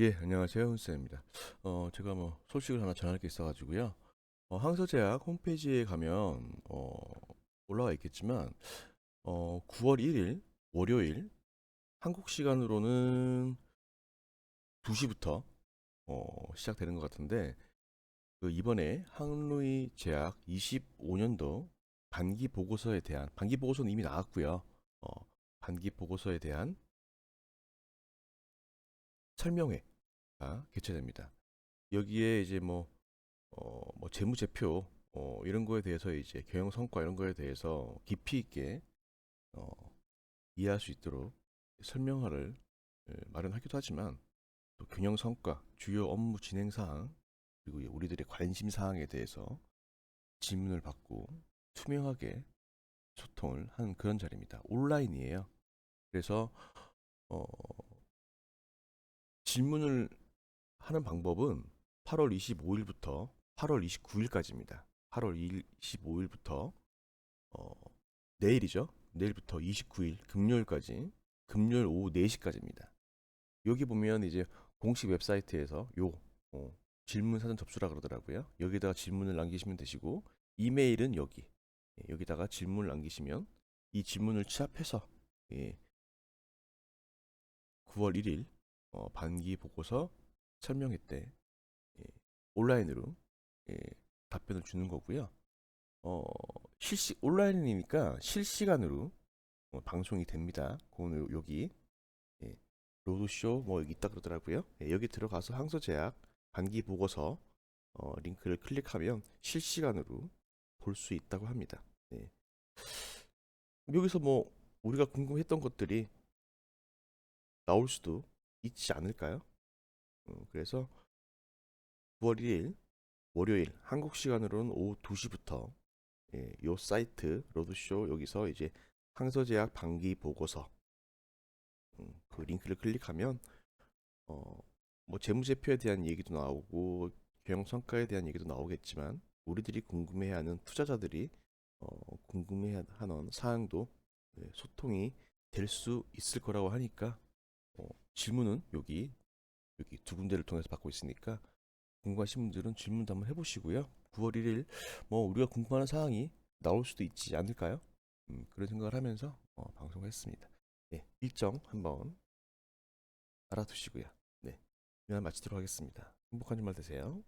예, 안녕하세요. 훈쌤입니다. 어, 제가 뭐 소식을 하나 전할 게 있어가지고요. 어, 항서제약 홈페이지에 가면 어, 올라와 있겠지만 어, 9월 1일 월요일 한국 시간으로는 2시부터 어, 시작되는 것 같은데 그 이번에 항루이 제약 25년도 반기 보고서에 대한 반기 보고서는 이미 나왔고요. 어, 반기 보고서에 대한 설명회가 개최됩니다. 여기에 이제 뭐, 어, 뭐 재무제표 어, 이런 거에 대해서 이제 경영 성과 이런 거에 대해서 깊이 있게 어, 이해할 수 있도록 설명회를 예, 마련하기도 하지만 또 경영 성과, 주요 업무 진행 사항 그리고 우리들의 관심 사항에 대해서 질문을 받고 투명하게 소통을 하는 그런 자리입니다. 온라인이에요. 그래서 어, 질문을 하는 방법은 8월 25일부터 8월 29일까지입니다. 8월 25일부터 어, 내일이죠. 내일부터 29일 금요일까지 금요일 오후 4시까지입니다. 여기 보면 이제 공식 웹사이트에서 요 어, 질문 사전 접수라 그러더라고요. 여기다가 질문을 남기시면 되시고 이메일은 여기 예, 여기다가 질문을 남기시면 이 질문을 취합해서 예, 9월 1일 어, 반기 보고서 설명회 때 예, 온라인으로 예, 답변을 주는 거고요. 어, 실시 온라인이니까 실시간으로 어, 방송이 됩니다. 오늘 여기 예, 로드쇼 뭐 여기 있다 그러더라고요. 예, 여기 들어가서 항소제약 반기 보고서 어, 링크를 클릭하면 실시간으로 볼 수 있다고 합니다. 예. 여기서 뭐 우리가 궁금했던 것들이 나올 수도 있지 않을까요? 어, 그래서 9월 1일 월요일 한국 시간으로는 오후 2시부터 예, 요 사이트 로드쇼 여기서 이제 항서제약 반기 보고서 음, 그 링크를 클릭하면 어, 뭐 재무제표에 대한 얘기도 나오고 경영 성과에 대한 얘기도 나오겠지만 우리들이 궁금해하는 투자자들이 어, 궁금해하는 사항도 예, 소통이 될 수 있을 거라고 하니까 어, 질문은 여기 여기 두 군데를 통해서 받고 있으니까 궁금하신 분들은 질문도 한번 해보시고요. 9월 1일 뭐 우리가 궁금한 사항이 나올 수도 있지 않을까요? 음, 그런 생각을 하면서 어, 방송했습니다. 네, 일정 한번 알아두시고요. 네, 이만 마치도록 하겠습니다. 행복한 주말 되세요.